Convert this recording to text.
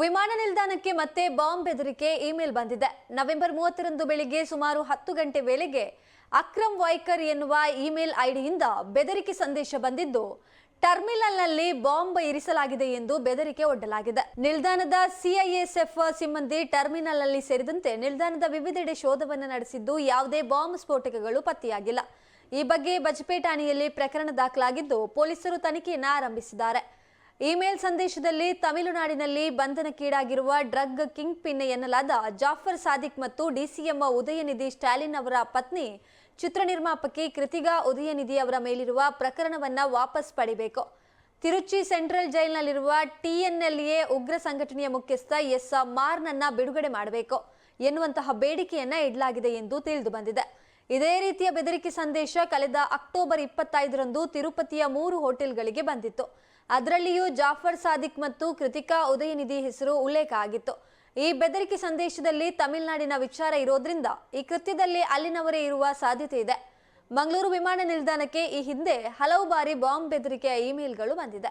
ವಿಮಾನ ನಿಲ್ದಾಣಕ್ಕೆ ಮತ್ತೆ ಬಾಂಬ್ ಬೆದರಿಕೆ ಇಮೇಲ್ ಬಂದಿದೆ. ನವೆಂಬರ್ ಮೂವತ್ತರಂದು ಬೆಳಿಗ್ಗೆ ಸುಮಾರು ಹತ್ತು ಗಂಟೆ ವೇಳೆಗೆ ಅಕ್ರಮ್ ವೈಕರ್ ಎನ್ನುವ ಇಮೇಲ್ ಐಡಿಯಿಂದ ಬೆದರಿಕೆ ಸಂದೇಶ ಬಂದಿದ್ದು, ಟರ್ಮಿನಲ್ನಲ್ಲಿ ಬಾಂಬ್ ಇರಿಸಲಾಗಿದೆ ಎಂದು ಬೆದರಿಕೆ ಒಡ್ಡಲಾಗಿದೆ. ನಿಲ್ದಾಣದ ಸಿಐಎಸ್ಎಫ್ ಸಿಬ್ಬಂದಿ ಟರ್ಮಿನಲ್ನಲ್ಲಿ ಸೇರಿದಂತೆ ನಿಲ್ದಾಣದ ವಿವಿಧೆಡೆ ಶೋಧವನ್ನು ನಡೆಸಿದ್ದು, ಯಾವುದೇ ಬಾಂಬ್ ಸ್ಫೋಟಕಗಳು ಪತ್ತೆಯಾಗಿಲ್ಲ. ಈ ಬಗ್ಗೆ ಬಜ್ಪೆ ಠಾಣೆಯಲ್ಲಿ ಪ್ರಕರಣ ದಾಖಲಾಗಿದ್ದು, ಪೊಲೀಸರು ತನಿಖೆಯನ್ನು ಆರಂಭಿಸಿದ್ದಾರೆ. ಇಮೇಲ್ ಸಂದೇಶದಲ್ಲಿ ತಮಿಳುನಾಡಿನಲ್ಲಿ ಬಂಧನಕ್ಕೀಡಾಗಿರುವ ಡ್ರಗ್ ಕಿಂಗ್ ಪಿನ್ ಎನ್ನಲಾದ ಜಾಫರ್ ಸಾದಿಕ್ ಮತ್ತು ಡಿಸಿಎಂ ಉದಯನಿಧಿ ಸ್ಟಾಲಿನ್ ಅವರ ಪತ್ನಿ ಚಿತ್ರ ನಿರ್ಮಾಪಕಿ ಕೃತಿಗಾ ಉದಯನಿಧಿ ಅವರ ಮೇಲಿರುವ ಪ್ರಕರಣವನ್ನು ವಾಪಸ್ ಪಡಿಬೇಕು. ತಿರುಚಿ ಸೆಂಟ್ರಲ್ ಜೈಲಿನಲ್ಲಿರುವ ಟಿಎನ್ಎಲ್ಎ ಉಗ್ರ ಸಂಘಟನೆಯ ಮುಖ್ಯಸ್ಥ ಎಸ್ ಮಾರ್ನನ್ನ ಬಿಡುಗಡೆ ಮಾಡಬೇಕು ಎನ್ನುವಂತಹ ಬೇಡಿಕೆಯನ್ನ ಇಡಲಾಗಿದೆ ಎಂದು ತಿಳಿದು ಬಂದಿದೆ. ಇದೇ ರೀತಿಯ ಬೆದರಿಕೆ ಸಂದೇಶ ಕಳೆದ ಅಕ್ಟೋಬರ್ ಇಪ್ಪತ್ತೈದರಂದು ತಿರುಪತಿಯ ಮೂರು ಹೋಟೆಲ್ಗಳಿಗೆ ಬಂದಿತ್ತು. ಅದರಲ್ಲಿಯೂ ಜಾಫರ್ ಸಾದಿಕ್ ಮತ್ತು ಕೃತಿಕಾ ಉದಯನಿಧಿ ಹೆಸರು ಉಲ್ಲೇಖ ಆಗಿತ್ತು. ಈ ಬೆದರಿಕೆ ಸಂದೇಶದಲ್ಲಿ ತಮಿಳುನಾಡಿನ ವಿಚಾರ ಇರೋದ್ರಿಂದ ಈ ಕೃತ್ಯದಲ್ಲಿ ಅಲ್ಲಿನವರೇ ಇರುವ ಸಾಧ್ಯತೆ ಇದೆ. ಮಂಗಳೂರು ವಿಮಾನ ನಿಲ್ದಾಣಕ್ಕೆ ಈ ಹಿಂದೆ ಹಲವು ಬಾರಿ ಬಾಂಬ್ ಬೆದರಿಕೆಯ ಇಮೇಲ್ಗಳು ಬಂದಿದೆ.